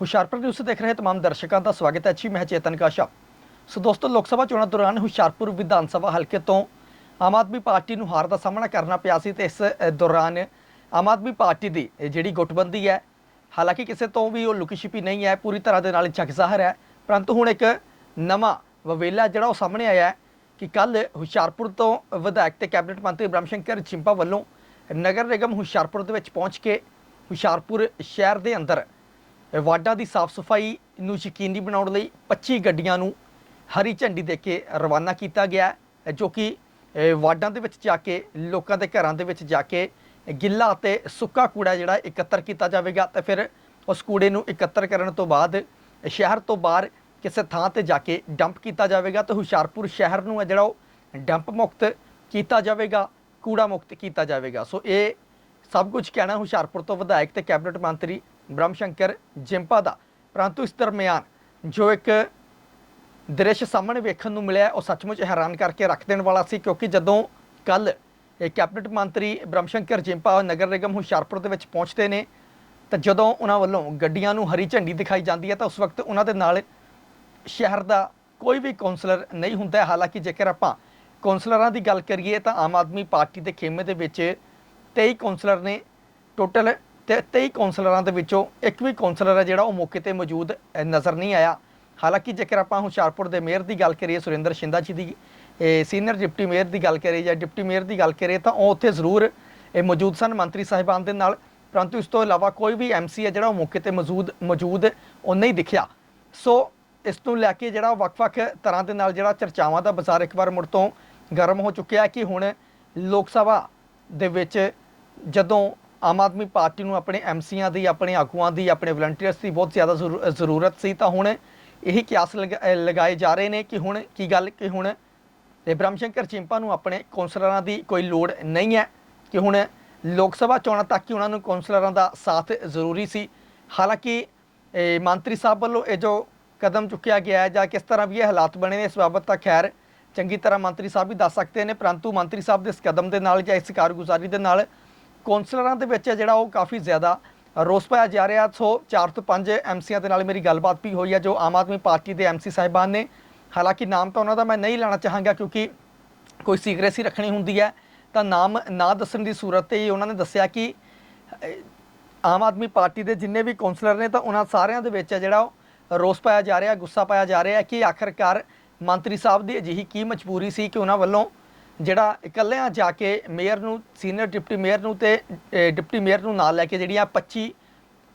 Hoshiarpur news ਦੇਖ ਰਹੇ ਤਮਾਮ ਦਰਸ਼ਕਾਂ ਦਾ ਸਵਾਗਤ ਹੈ। ਜੀ ਮੈਂ ਚੇਤਨ ਕਾਸ਼ਾ। ਸੋ ਦੋਸਤੋ, ਲੋਕ ਸਭਾ ਚੋਣਾਂ ਦੌਰਾਨ ਹੁਸ਼ਿਆਰਪੁਰ ਵਿਧਾਨ ਸਭਾ ਹਲਕੇ ਤੋਂ ਆਮ ਆਦਮੀ ਪਾਰਟੀ ਨੂੰ ਹਾਰ ਦਾ ਸਾਹਮਣਾ ਕਰਨਾ ਪਿਆ ਸੀ ਤੇ ਇਸ ਦੌਰਾਨ ਆਮ ਆਦਮੀ ਪਾਰਟੀ ਦੀ ਜਿਹੜੀ ਗੁੱਟਬੰਦੀ ਹੈ, ਹਾਲਾਂਕਿ ਕਿਸੇ ਤੋਂ ਵੀ ਉਹ ਲੁਕੀ ਛਿਪੀ ਨਹੀਂ ਹੈ, ਪੂਰੀ ਤਰ੍ਹਾਂ ਦੇ ਨਾਲ ਚੱਕ ਜ਼ਾਹਰ ਹੈ। ਪਰੰਤੂ ਹੁਣ ਇੱਕ ਨਵਾਂ ਵਵੇਲਾ ਜਿਹੜਾ ਉਹ ਸਾਹਮਣੇ ਆਇਆ ਹੈ ਕਿ ਕੱਲ ਹੁਸ਼ਿਆਰਪੁਰ ਤੋਂ ਵਿਧਾਇਕ ਤੇ ਕੈਬਨਿਟ ਮੰਤਰੀ ਬ੍ਰਹਮ ਸ਼ੰਕਰ ਚਿੰਪਾ ਵੱਲੋਂ ਨਗਰ ਨਿਗਮ ਹੁਸ਼ਿਆਰਪੁਰ ਦੇ ਵਿੱਚ ਪਹੁੰਚ ਕੇ ਹੁਸ਼ਿਆਰਪੁਰ ਸ਼ਹਿਰ ਦੇ ਅੰਦਰ ਵਾਰਡਾਂ ਦੀ ਸਾਫ਼ ਸਫ਼ਾਈ ਨੂੰ ਯਕੀਨੀ ਬਣਾਉਣ ਲਈ 25 ਗੱਡੀਆਂ ਨੂੰ ਹਰੀ ਝੰਡੀ ਦੇ ਕੇ ਰਵਾਨਾ ਕੀਤਾ ਗਿਆ ਜੋ ਕਿ ਅ, ਵਾਰਡਾਂ ਦੇ ਵਿੱਚ ਜਾ ਕੇ ਲੋਕਾਂ ਦੇ ਘਰਾਂ ਦੇ ਵਿੱਚ ਜਾ ਕੇ ਗਿੱਲਾ ਅਤੇ ਸੁੱਕਾ ਕੂੜਾ ਜਿਹੜਾ ਇਕੱਤਰ ਕੀਤਾ ਜਾਵੇਗਾ ਤੇ ਫਿਰ ਉਸ ਕੂੜੇ ਨੂੰ ਇਕੱਤਰ ਕਰਨ ਤੋਂ ਬਾਅਦ ਸ਼ਹਿਰ ਤੋਂ ਬਾਹਰ ਕਿਸੇ ਥਾਂ ਤੇ ਜਾ ਕੇ ਡੰਪ ਕੀਤਾ ਜਾਵੇਗਾ ਤੇ ਹੁਸ਼ਿਆਰਪੁਰ ਸ਼ਹਿਰ ਨੂੰ ਹੈ ਜਿਹੜਾ ਉਹ ਡੰਪ ਮੁਕਤ ਕੀਤਾ ਜਾਵੇਗਾ ਕੂੜਾ ਮੁਕਤ ਕੀਤਾ ਜਾਵੇਗਾ। ਸੋ ਇਹ ਸਭ ਕੁਝ ਕਹਿਣਾ ਹੁਸ਼ਿਆਰਪੁਰ ਤੋਂ ਵਿਧਾਇਕ ਤੇ ਕੈਬਨਿਟ ਮੰਤਰੀ ਬ੍ਰਹਮ ਸ਼ੰਕਰ ਜਿੰਪਾ ਦਾ ਪਰੰਤੂ ਇਸ ਦਰਮਿਆਨ ਜੋ ਇੱਕ ਦ੍ਰਿਸ਼ ਸਾਹਮਣੇ ਵੇਖਣ ਨੂੰ ਮਿਲਿਆ, ਉਹ ਸੱਚਮੁੱਚ ਹੈਰਾਨ ਕਰਕੇ ਰੱਖ ਦੇਣ ਵਾਲਾ ਸੀ, ਕਿਉਂਕਿ ਜਦੋਂ ਕੱਲ ਇਹ ਕੈਬਨਿਟ ਮੰਤਰੀ ਬ੍ਰਹਮ ਸ਼ੰਕਰ ਜਿੰਪਾ ਨਗਰ ਨਿਗਮ ਹੁਸ਼ਿਆਰਪੁਰ ਦੇ ਵਿੱਚ ਪਹੁੰਚਦੇ ਨੇ, ਤਾਂ ਜਦੋਂ ਉਹਨਾਂ ਵੱਲੋਂ ਗੱਡੀਆਂ ਨੂੰ ਹਰੀ ਝੰਡੀ ਦਿਖਾਈ ਜਾਂਦੀ ਹੈ, ਤਾਂ ਉਸ ਵਕਤ ਉਹਨਾਂ ਦੇ ਨਾਲ ਸ਼ਹਿਰ ਦਾ ਕੋਈ ਵੀ ਕਾਉਂਸਲਰ ਨਹੀਂ ਹੁੰਦਾ ਹਾਲਾਂਕਿ ਜੇਕਰ ਆਪਾਂ ਕਾਉਂਸਲਰਾਂ ਦੀ ਗੱਲ ਕਰੀਏ, ਤਾਂ ਆਮ ਆਦਮੀ ਪਾਰਟੀ ਦੇ ਖੇਮੇ ਦੇ ਵਿੱਚ 23 ਕਾਉਂਸਲਰ ਨੇ ਟੋਟਲ ਤੇ 23 ਕਾਉਂਸਲਰਾਂ ਦੇ ਵਿੱਚੋਂ ਇੱਕ ਵੀ ਕਾਉਂਸਲਰ ਹੈ ਜਿਹੜਾ ਉਹ ਮੌਕੇ ਤੇ ਮੌਜੂਦ ਨਜ਼ਰ ਨਹੀਂ ਆਇਆ। ਹਾਲਾਂਕਿ ਜੇਕਰ ਆਪਾਂ ਹੁਸ਼ਿਆਰਪੁਰ ਦੇ ਮੇਅਰ ਦੀ ਗੱਲ ਕਰੀਏ, ਸੁਰਿੰਦਰ ਸ਼ਿੰਦਾ ਜੀ ਦੀ ਸੀਨੀਅਰ ਡਿਪਟੀ ਮੇਅਰ ਦੀ ਗੱਲ ਕਰੀਏ ਜਾਂ ਡਿਪਟੀ ਮੇਅਰ ਦੀ ਗੱਲ ਕਰੀਏ, ਤਾਂ ਉਹ ਉੱਥੇ ਜ਼ਰੂਰ, ਇਹ ਮੌਜੂਦ ਸਨ ਮੰਤਰੀ ਸਾਹਿਬਾਨ ਦੇ ਨਾਲ। ਪਰੰਤੂ ਇਸ ਤੋਂ ਇਲਾਵਾ ਕੋਈ ਵੀ ਐਮਸੀ ਹੈ ਜਿਹੜਾ ਉਹ ਮੌਕੇ ਤੇ ਮੌਜੂਦ ਮੌਜੂਦ ਉਹ ਨਹੀਂ ਦਿਖਿਆ। ਸੋ ਇਸ ਨੂੰ ਲੈ ਕੇ ਜਿਹੜਾ ਵੱਖ-ਵੱਖ ਤਰ੍ਹਾਂ ਦੇ ਨਾਲ ਜਿਹੜਾ ਚਰਚਾਵਾਂ ਦਾ ਬਾਜ਼ਾਰ ਇੱਕ ਵਾਰ ਮੁੜ ਤੋਂ ਗਰਮ ਹੋ ਚੁੱਕਿਆ ਕਿ ਹੁਣ ਲੋਕ ਸਭਾ ਦੇ ਵਿੱਚ ਜਦੋਂ ਆਮ ਆਦਮੀ ਪਾਰਟੀ ਨੂੰ ਆਪਣੇ ਐਮਸੀਆਂ ਦੀ, ਆਪਣੇ ਆਗੂਆਂ ਦੀ, ਆਪਣੇ ਵਲੰਟੀਅਰਸ ਦੀ ਬਹੁਤ ਜ਼ਿਆਦਾ ਜ਼ਰੂ- ਜ਼ਰੂਰਤ ਸੀ। ਤਾਂ ਹੁਣ ਇਹੀ ਕਿਆਸ ਲਗਾ- ਲਗਾਏ ਜਾ ਰਹੇ ਨੇ ਕਿ ਹੁਣ ਕੀ ਗੱਲ, ਕਿ ਹੁਣ ਬ੍ਰਹਮ ਸ਼ੰਕਰ ਚਿੰਪਾ ਨੂੰ ਆਪਣੇ ਕੌਂਸਲਰਾਂ ਦੀ ਕੋਈ ਲੋੜ ਨਹੀਂ ਹੈ, ਕਿ ਹੁਣ ਲੋਕ ਸਭਾ ਚੋਣਾਂ ਤੱਕ ਹੀ ਉਹਨਾਂ ਨੂੰ ਕੌਂਸਲਰਾਂ ਦਾ ਸਾਥ ਜ਼ਰੂਰੀ ਸੀ। ਹਾਲਾਂਕਿ ਮੰਤਰੀ ਸਾਹਿਬ ਵੱਲੋਂ ਇਹ ਜੋ ਕਦਮ ਚੁੱਕਿਆ ਗਿਆ ਹੈ ਜਾਂ ਕਿਸ ਤਰ੍ਹਾਂ ਵੀ ਇਹ ਹਾਲਾਤ ਬਣੇ ਨੇ, ਇਸ ਬਾਬਤ ਤਾਂ ਖੈਰ ਚੰਗੀ ਤਰ੍ਹਾਂ ਮੰਤਰੀ ਸਾਹਿਬ ਵੀ ਦੱਸ ਸਕਦੇ ਨੇ, ਪਰੰਤੂ ਮੰਤਰੀ ਸਾਹਿਬ ਦੇ ਇਸ ਕਦਮ ਦੇ ਨਾਲ ਜਾਂ ਇਸ ਕਾਰਗੁਜ਼ਾਰੀ ਦੇ ਨਾਲ ਕੌਂਸਲਰਾਂ ਦੇ ਵਿੱਚ ਹੈ ਜਿਹੜਾ ਉਹ ਕਾਫੀ ਜ਼ਿਆਦਾ ਰੋਸ ਪਾਇਆ ਜਾ ਰਿਹਾ। ਸੋ 4 ਤੋਂ 5 ਐਮਸੀਆਂ ਦੇ ਨਾਲ ਮੇਰੀ ਗੱਲਬਾਤ ਵੀ ਹੋਈ ਹੈ, ਜੋ ਆਮ ਆਦਮੀ ਪਾਰਟੀ ਦੇ ਐਮਸੀ ਸਾਹਿਬਾਨ ਨੇ। ਹਾਲਾਂਕਿ ਨਾਮ ਤਾਂ ਉਹਨਾਂ ਦਾ ਮੈਂ ਨਹੀਂ ਲੈਣਾ ਚਾਹਾਂਗਾ, ਕਿਉਂਕਿ ਕੋਈ ਸੀਕ੍ਰੇਸੀ ਰੱਖਣੀ ਹੁੰਦੀ ਹੈ, ਤਾਂ ਨਾਮ ਨਾ ਦੱਸਣ ਦੀ ਸੂਰਤ ਤੇ ਹੀ ਉਹਨਾਂ ਨੇ ਦੱਸਿਆ ਕਿ ਆਮ ਆਦਮੀ ਪਾਰਟੀ ਦੇ ਜਿੰਨੇ ਵੀ ਕੌਂਸਲਰ ਨੇ, ਤਾਂ ਉਹਨਾਂ ਸਾਰਿਆਂ ਦੇ ਵਿੱਚ ਹੈ ਜਿਹੜਾ ਉਹ ਰੋਸ ਪਾਇਆ ਜਾ ਰਿਹਾ, ਗੁੱਸਾ ਪਾਇਆ ਜਾ ਰਿਹਾ ਕਿ ਆਖਰਕਾਰ ਮੰਤਰੀ ਸਾਹਿਬ ਦੀ ਅਜਿਹੀ ਕੀ ਮਜਬੂਰੀ ਸੀ ਕਿ ਉਹਨਾਂ ਵੱਲੋਂ ਜਿਹੜਾ ਇਕੱਲਿਆਂ ਜਾ ਕੇ ਮੇਅਰ ਨੂੰ, ਸੀਨੀਅਰ ਡਿਪਟੀ ਮੇਅਰ ਨੂੰ ਤੇ ਡਿਪਟੀ ਮੇਅਰ ਨੂੰ ਨਾਲ ਲੈ ਕੇ ਜਿਹੜੀਆਂ 25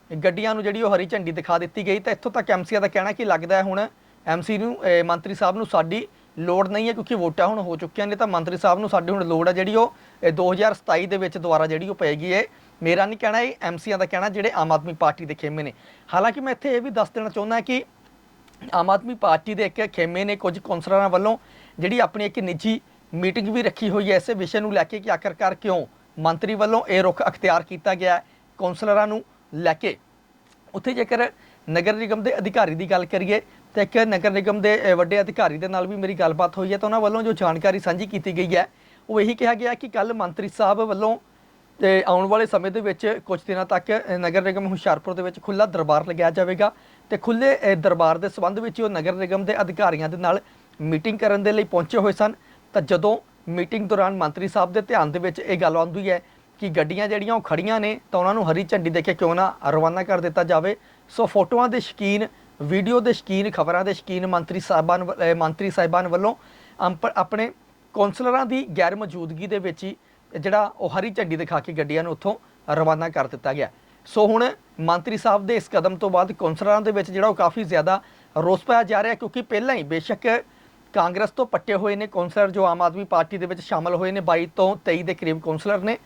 ਗੱਡੀਆਂ ਨੂੰ ਜਿਹੜੀ ਉਹ ਹਰੀ ਝੰਡੀ ਦਿਖਾ ਦਿੱਤੀ ਗਈ, ਤਾਂ ਇੱਥੋਂ ਤੱਕ ਐਮਸੀਆ ਦਾ ਕਹਿਣਾ ਕਿ ਲੱਗਦਾ ਹੈ ਹੁਣ? ਐਮਸੀ ਨੂੰ ਮੰਤਰੀ ਸਾਹਿਬ ਨੂੰ ਸਾਡੀ ਲੋੜ ਨਹੀਂ ਹੈ ਕਿਉਂਕਿ ਵੋਟਾਂ ਹੁਣ ਹੋ ਚੁੱਕੀਆਂ ਨੇ, ਤਾਂ ਮੰਤਰੀ ਸਾਹਿਬ ਨੂੰ ਸਾਡੀ ਹੁਣ ਲੋੜ ਹੈ ਜਿਹੜੀ ਉਹ ਇਹ 2027 ਦੇ ਵਿੱਚ ਦੁਬਾਰਾ ਜਿਹੜੀ ਉਹ ਪਏਗੀ ਹੈ ਮੇਰਾ ਨਹੀਂ ਕਹਿਣਾ ਇਹ ਐਮਸੀਆਂ ਦਾ ਕਹਿਣਾ ਜਿਹੜੇ ਆਮ ਆਦਮੀ ਪਾਰਟੀ ਦੇ ਖੇਮੇ ਨੇ। ਹਾਲਾਂਕਿ ਮੈਂ ਇੱਥੇ ਇਹ ਵੀ ਦੱਸ ਦੇਣਾ ਚਾਹੁੰਦਾ ਕਿ ਆਮ ਆਦਮੀ ਪਾਰਟੀ ਦੇ ਇੱਕ ਖੇਮੇ ਨੇ ਕੁਝ ਕੌਂਸਲਰਾਂ ਵੱਲੋਂ, ਜਿਹੜੀ ਆਪਣੀ ਇੱਕ ਨਿੱਜੀ ਮੀਟਿੰਗ ਵੀ ਰੱਖੀ ਹੋਈ ਹੈ ਇਸੇ ਵਿਸ਼ੇ ਨੂੰ ਲੈ ਕੇ ਕਿ ਆਖਰਕਾਰ ਕਿਉਂ ਮੰਤਰੀ ਵੱਲੋਂ ਇਹ ਰੁਖ ਅਖਤਿਆਰ ਕੀਤਾ ਗਿਆ ਹੈ? ਕੌਂਸਲਰਾਂ ਨੂੰ ਲੈ ਕੇ। ਉੱਥੇ ਜੇਕਰ ਨਗਰ ਨਿਗਮ ਦੇ ਅਧਿਕਾਰੀ ਦੀ ਗੱਲ ਕਰੀਏ, ਤਾਂ ਇੱਕ ਨਗਰ ਨਿਗਮ ਦੇ ਵੱਡੇ ਅਧਿਕਾਰੀ ਦੇ ਨਾਲ ਵੀ ਮੇਰੀ ਗੱਲਬਾਤ ਹੋਈ ਹੈ, ਤਾਂ ਉਹਨਾਂ ਵੱਲੋਂ ਜੋ ਜਾਣਕਾਰੀ ਸਾਂਝੀ ਕੀਤੀ ਗਈ ਹੈ, ਉਹ ਇਹੀ ਕਿਹਾ ਗਿਆ ਕਿ ਕੱਲ ਮੰਤਰੀ ਸਾਹਿਬ ਵੱਲੋਂ, ਤੇ ਆਉਣ ਵਾਲੇ ਸਮੇਂ ਦੇ ਵਿੱਚ ਕੁਝ ਦਿਨਾਂ ਤੱਕ ਨਗਰ ਨਿਗਮ ਹੁਸ਼ਿਆਰਪੁਰ ਦੇ ਵਿੱਚ ਖੁੱਲਾ ਦਰਬਾਰ ਲਗਾਇਆ ਜਾਵੇਗਾ ਤੇ ਖੁੱਲੇ ਦਰਬਾਰ ਦੇ ਸੰਬੰਧ ਵਿੱਚ ਉਹ ਨਗਰ ਨਿਗਮ ਦੇ ਅਧਿਕਾਰੀਆਂ ਦੇ ਨਾਲ ਮੀਟਿੰਗ ਕਰਨ ਦੇ ਲਈ ਪਹੁੰਚੇ ਹੋਏ ਸਨ। ਤਾਂ ਜਦੋਂ ਮੀਟਿੰਗ ਦੌਰਾਨ ਮੰਤਰੀ ਸਾਹਿਬ ਦੇ ਧਿਆਨ ਦੇ ਵਿੱਚ ਇਹ ਗੱਲ ਆਉਂਦੀ ਹੈ ਕਿ ਗੱਡੀਆਂ ਜਿਹੜੀਆਂ ਉਹ ਖੜੀਆਂ ਨੇ, ਤਾਂ ਉਹਨਾਂ ਨੂੰ ਹਰੀ ਝੰਡੀ ਦੇ ਕੇ ਕਿਉਂ ਨਾ ਰਵਾਨਾ ਕਰ ਦਿੱਤਾ ਜਾਵੇ। ਸੋ ਫੋਟੋਆਂ ਦੇ ਸ਼ਕੀਨ, ਵੀਡੀਓ ਦੇ ਸ਼ਕੀਨ, ਖਬਰਾਂ ਦੇ ਸ਼ਕੀਨ ਮੰਤਰੀ ਸਾਹਿਬਾਨ ਵ- ਮੰਤਰੀ ਸਾਹਿਬਾਨ ਵੱਲੋਂ ਅੰਪ- ਆਪਣੇ ਕੌਂਸਲਰਾਂ ਦੀ ਗੈਰ ਮੌਜੂਦਗੀ ਦੇ ਵਿੱਚ ਹੀ ਜਿਹੜਾ ਉਹ ਹਰੀ ਝੰਡੀ ਦਿਖਾ ਕੇ ਗੱਡੀਆਂ ਨੂੰ ਉੱਥੋਂ ਰਵਾਨਾ ਕਰ ਦਿੱਤਾ ਗਿਆ। ਸੋ ਹੁਣ ਮੰਤਰੀ ਸਾਹਿਬ ਦੇ ਇਸ ਕਦਮ ਤੋਂ ਬਾਅਦ ਕੌਂਸਲਰਾਂ ਦੇ ਵਿੱਚ ਜਿਹੜਾ ਉਹ ਕਾਫੀ ਜ਼ਿਆਦਾ ਰੋਸ ਪਾਇਆ ਜਾ ਰਿਹਾ, ਕਿਉਂਕਿ ਪਹਿਲਾਂ ਹੀ ਬੇਸ਼ੱਕ ਕਾਂਗਰਸ ਤੋਂ ਪੱਟੇ ਹੋਏ ਨੇ ਕੌਂਸਲਰ ਜੋ ਆਮ ਆਦਮੀ ਪਾਰਟੀ ਦੇ ਵਿੱਚ ਸ਼ਾਮਲ ਹੋਏ ਨੇ 22 ਤੋਂ 23 ਦੇ ਕਰੀਬ ਕੌਂਸਲਰ ਨੇ।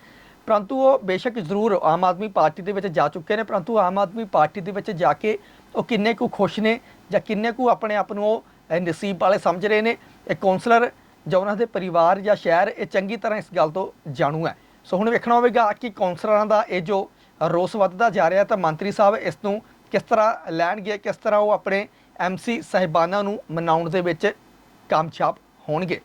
ਪਰੰਤੂ ਉਹ ਬੇਸ਼ੱਕ ਜ਼ਰੂਰ ਆਮ ਆਦਮੀ ਪਾਰਟੀ ਦੇ ਵਿੱਚ ਜਾ ਚੁੱਕੇ ਨੇ। ਪਰੰਤੂ ਆਮ ਆਦਮੀ ਪਾਰਟੀ ਦੇ ਵਿੱਚ ਜਾ ਕੇ ਉਹ ਕਿੰਨੇ ਕੁ ਖੁਸ਼ ਨੇ ਜਾਂ ਕਿੰਨੇ ਕੁ ਆਪਣੇ ਆਪ ਨੂੰ ਉਹ ਨਸੀਬ ਵਾਲੇ ਸਮਝ ਰਹੇ ਨੇ, ਇਹ ਕੌਂਸਲਰ ਜਾਂ ਉਹਨਾਂ ਦੇ ਪਰਿਵਾਰ ਜਾਂ ਸ਼ਹਿਰ, ਇਹ ਚੰਗੀ ਤਰ੍ਹਾਂ ਇਸ ਗੱਲ ਤੋਂ ਜਾਣੂ ਹੈ। ਸੋ ਹੁਣ ਵੇਖਣਾ ਹੋਵੇਗਾ ਕਿ ਕੌਂਸਲਰਾਂ ਦਾ ਇਹ ਜੋ ਰੋਸ ਵੱਧਦਾ ਜਾ ਰਿਹਾ ਤਾਂ ਮੰਤਰੀ ਸਾਹਿਬ ਇਸ ਨੂੰ ਕਿਸ ਤਰ੍ਹਾਂ ਲੈਣਗੇ, ਕਿਸ ਤਰ੍ਹਾਂ ਉਹ ਆਪਣੇ ਐਮਸੀ ਸਾਹਿਬਾਨਾਂ ਨੂੰ ਮਨਾਉਣ ਦੇ ਵਿੱਚ ਕਾਮਯਾਬ ਹੋਣਗੇ।